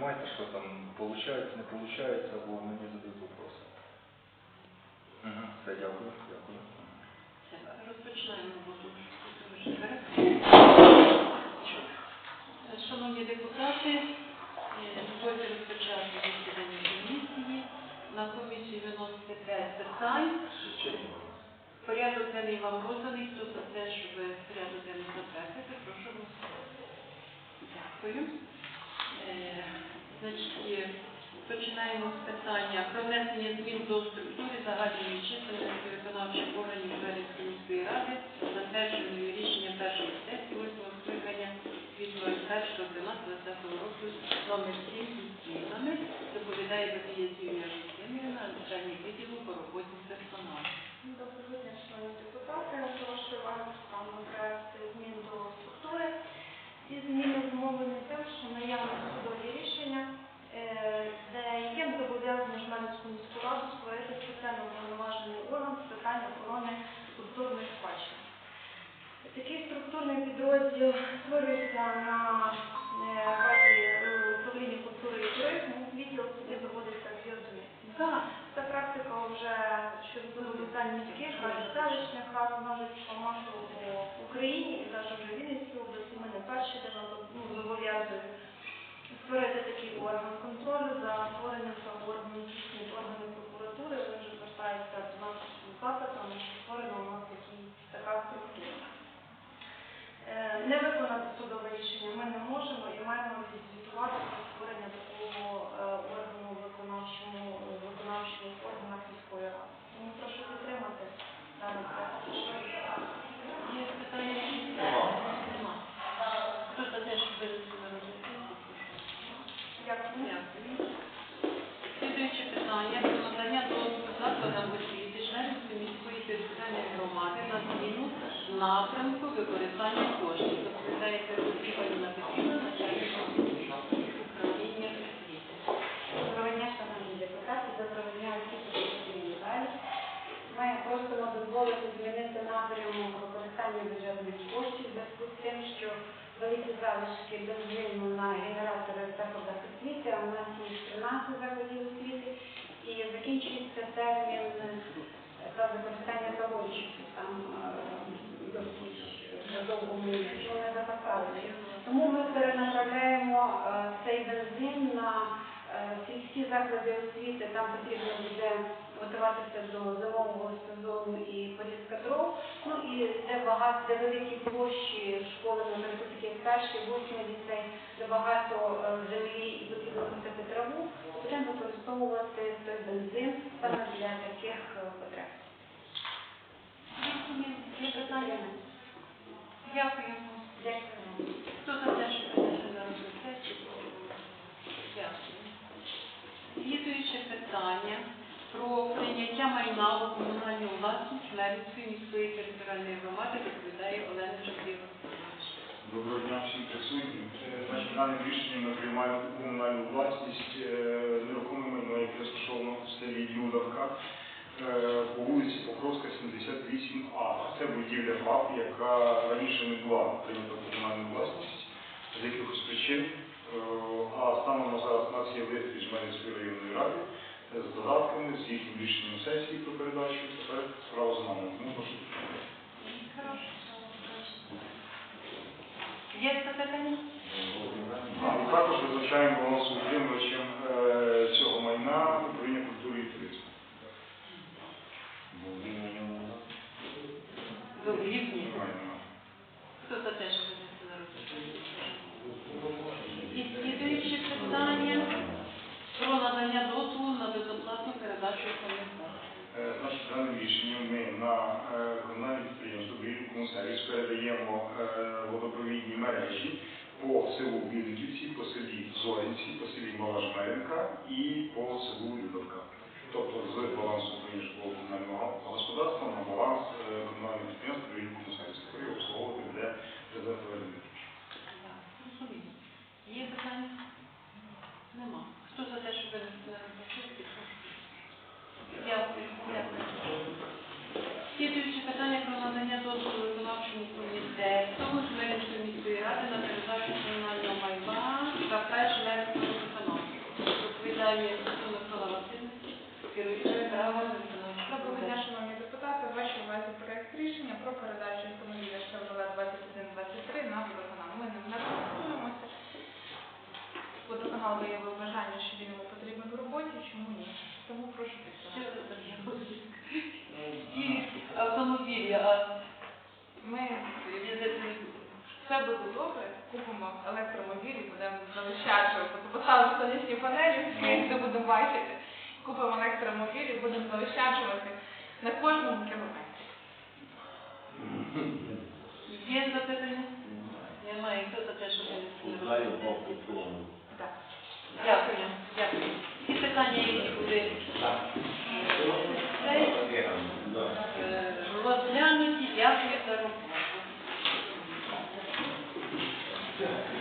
приймайте, що там виходить, не виходить, бо мені задають вопроси. Угу. Все, дякую, дякую. Розпочинаємо роботу. Шановні депутати, е, дозвольте розпочати засідання комісії. На комісії виносите 5 питань. Порядок денний вам розданий. Хто за те, щоб порядок денний затвердити, прошу голосувати. Дякую. Е, Значить, починаємо з питання про внесення змін до структури загальної чисельності виконавчих органів Жмеринської міської ради, затвердженої рішенням першої сесії 8 скликання від 01.12.20 року номер 7 зі змінами. Доповідає Бабія Юлія Володимирівна, начальник відділу по роботі з персоналом. Доброго дня, шановні депутати. Прошу вас там проект змін до структури. Ці зміни зумовлені тим, що наявні судові рішення, е, де є зобов'язані Жмеринську міську раду створити спеціально повноважений орган з питань охорони культурної спадщини. Такий структурний підрозділ створюється на е, базі е, управління культури і туризму. Відділ сюди проводиться одиниці. Ця практика вже щодо зобов'язань міських рад, селищних рад множить масово в Україні і навіть вже Вінницькій області. Ми не перші, де ну, зобов'язують створити такий орган контролю за створенням цього органу здійснюють органи прокуратури. Вони вже звертаються до нас з запитами, що створена у нас такі, така структура. Е, Не виконати судове рішення ми не можемо і маємо відзвітувати про створення такого е, органу в виконавчому в виконавчих органах міської ради. Тому прошу підтримати дане проект. є питання? Нема. Хто за те, щоб винести на розгляд сесії, прошу. Дякую. Дякую. Слідуюче питання про надання доступу закладам освіти Жмеринської міської територіальної громади на зміну напрямку використання коштів. Доповідає Петровна Петрівна, начальник управління освіти. Доброго дня, шановні депутати, доброго дня в залі. Ми просимо дозволити змінити напрямок використання бюджетних коштів в зв'язку з тим, що великі залишки бензину на генератори в закладах освіти, а у нас є 13 закладів освіти, і закінчується термін е, за використання талончиків. Довго ми нічого не запасалися. Тому ми перенаправляємо е, цей бензин на е, сільські заклади освіти. Там потрібно буде готуватися до зимового сезону і порізка дров. Ну і де багато, де великі площі школи, наприклад, такі як перший, восьмий ліцей, де багато е, землі і потрібно косити траву, будемо використовувати той бензин саме для таких потреб. Є питання? Дякую. Дякую. Хто за те, щоб винести розгляд. Дякую. Слідуюче питання про прийняття майна у комунальну власність Жмеринської міської територіальної громади доповідає Олена Жовтєва. Доброго дня всім присутнім. Значить, даним рішенням ми приймаємо комунальну власність е, нерухоме майно, яке розташовано в селі Юдавка по вулиці Покровська, 78А. Це будівля ФАП, яка раніше не була прийнята в комунальну власність з якихось причин. Е, А станом на зараз у нас є лист від Жмеринської районної ради е, з додатками, з їхнім рішенням сесії про передачу. Тепер справа за нами. Тому прошу Є запитання? А, також визначаємо балансоутримувачем «Білівкому сервіс» передаємо е, водопровідні мережі по селу Біликівці, по селі Зоринці, по селі Малажмеренка і по селу Людовка. Тобто з балансу управління житлового комунального господарства на баланс е, комунального підприємства «Білівкому сервіс», який обслуговувати буде президент Володимир. Так, Розумію. Є питання? Нема. Хто за те, щоб винести на розгляд сесії, прошу. Дякую. Дякую. Слідуюче питання про надання дозволу виконавчому комітету Жмеринської міської ради на передачу комунального майна КП Жмеринського виконавчого. Питання до Микола права Доброго дня, шановні депутати. В вашій увазі проект рішення про передачу автомобіля Chevrolet 2123 на водоканал. Ми ним не користуємося. Водоканал виявив бажання, що він йому потрібен в роботі, чому ні? Тому прошу підтримати. Ті автомобілі, а Ми все буде добре, купимо електромобілі, будемо залишати, поставимо сонячні панелі, ми ну. це будемо бачити. Купимо електромобілі, будемо заощаджувати на кожному кілометрі. Є запитання? Немає. Хто за те, що не Дякую. Дякую. І питання. Yeah.